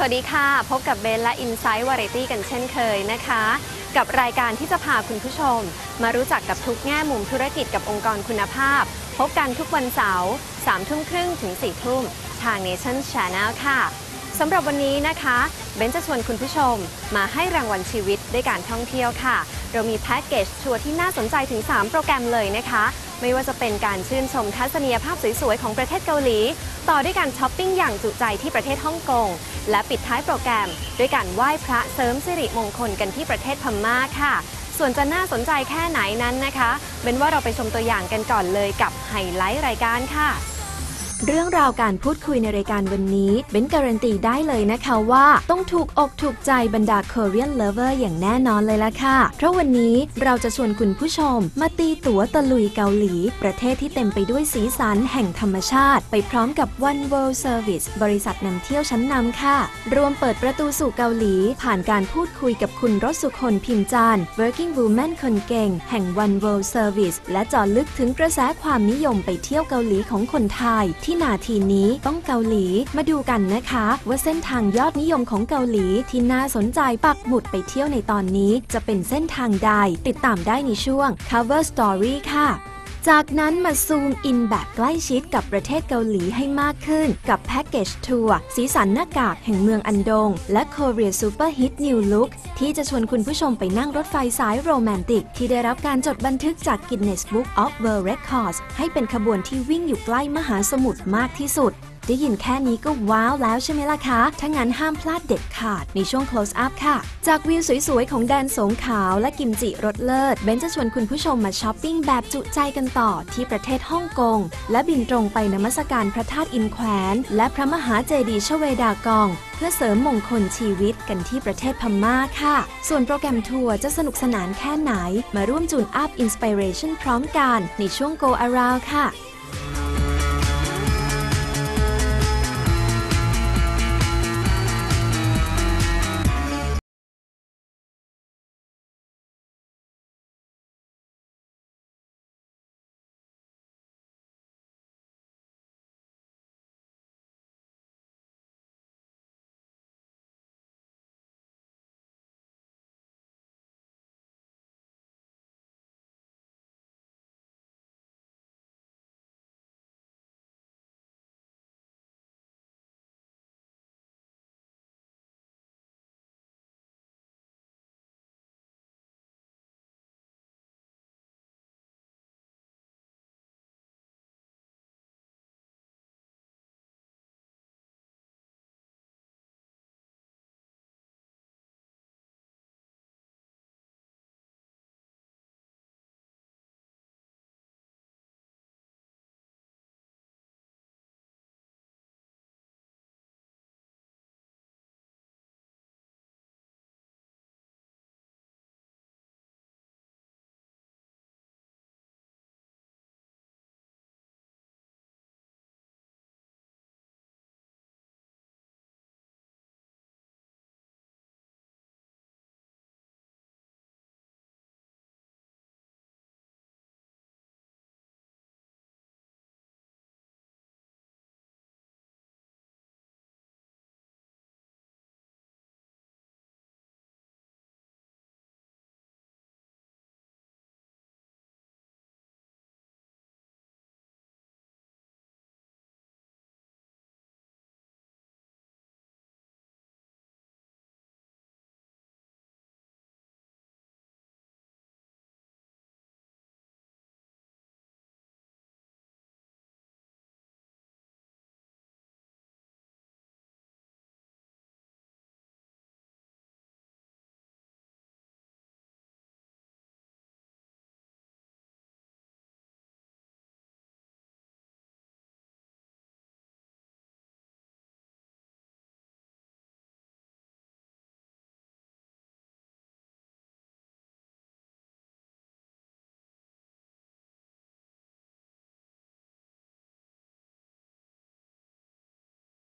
สวัสดีค่ะ พบกับเบนและ Insight Variety กันเช่นเคยนะคะ กับรายการที่จะพาคุณผู้ชม มารู้จักกับทุกแง่มุมธุรกิจกับองค์กรคุณภาพ พบกันทุกวันเสาร์3ทุ่มครึ่งถึง4ทุ่มทาง Nation Channel ค่ะสำหรับวันนี้นะคะเบนจะชวนคุณผู้ชม มาให้รางวัลชีวิตด้วยการท่องเที่ยวค่ะ เรามีแพ็กเกจทัวร์ที่น่าสนใจถึง 3 โปรแกรมเลยนะคะ ไม่ว่าจะเป็นการชื่นชมทัศนียภาพสวยๆ ของประเทศเกาหลี ต่อด้วยการช้อปปิ้งอย่างจุใจที่ประเทศฮ่องกง และปิดท้ายโปรแกรม ด้วยการไหว้พระเสริมสิริมงคลกันที่ประเทศพม่าค่ะ ส่วนจะน่าสนใจแค่ไหนนั้นนะคะ เป็นว่าเราไปชมตัวอย่างกันก่อนเลยกับไฮไลท์รายการค่ะ เรื่องราวการพูดคุยในรายการวันนี้เบนการันตีได้เลยนะคะว่า ต้องถูกอกถูกใจบรรดา Korean lover อย่างแน่นอนเลยล่ะค่ะ เพราะวันนี้เราจะชวนคุณผู้ชม มาตีตั๋วตะลุยเกาหลี ประเทศที่เต็มไปด้วยสีสันแห่งธรรมชาติ ไปพร้อมกับ One World Service บริษัทนำเที่ยวชั้นนำค่ะ รวมเปิดประตูสู่เกาหลี ผ่านการพูดคุยกับคุณรสุคนพิมจาน Working Woman คนเก่ง แห่ง One World Service และจาะลึกถึงกระแสความนิยมไปเที่ยวเกาหลีของคนไทยที่นาทีนี้ต้องเกาหลีมาดูกันนะคะ ว่าเส้นทางยอดนิยมของเกาหลีที่น่าสนใจปักหมุดไปเที่ยวในตอนนี้ จะเป็นเส้นทางใดติดตามได้ในช่วง Cover Story ค่ะ จากนั้นมาซูมอินแบบใกล้ชิดกับประเทศเกาหลีให้มากขึ้น กับแพ็กเกจทัวร์สีสันหน้ากากแห่งเมืองอันดง และ Korea Super Hit New Look ที่จะชวนคุณผู้ชมไปนั่งรถไฟสายโรแมนติก ที่ได้รับการจดบันทึกจาก Guinness Book of World Records ให้เป็นขบวนที่วิ่งอยู่ใกล้มหาสมุทรมากที่สุด ได้ยินแค่นี้ก็ว้าวแล้วใช่ไหมล่ะคะ ถ้างั้นห้ามพลาดเด็ดขาดในช่วง close up ค่ะ จากวิวสวยๆ ของแดนสงขาวและกิมจิรสเลิศ เบนจะชวนคุณผู้ชมมาช้อปปิ้งแบบจุใจกันต่อที่ประเทศฮ่องกง และบินตรงไปนมัสการพระธาตุอินแขวน และพระมหาเจดีย์ชเวดากองเพื่อเสริมมงคลชีวิตกันที่ประเทศพม่าค่ะ ส่วนโปรแกรมทัวร์จะสนุกสนานแค่ไหน มาร่วมจูนอัพอินสปิเรชันพร้อมกันในช่วง Go Around ค่ะ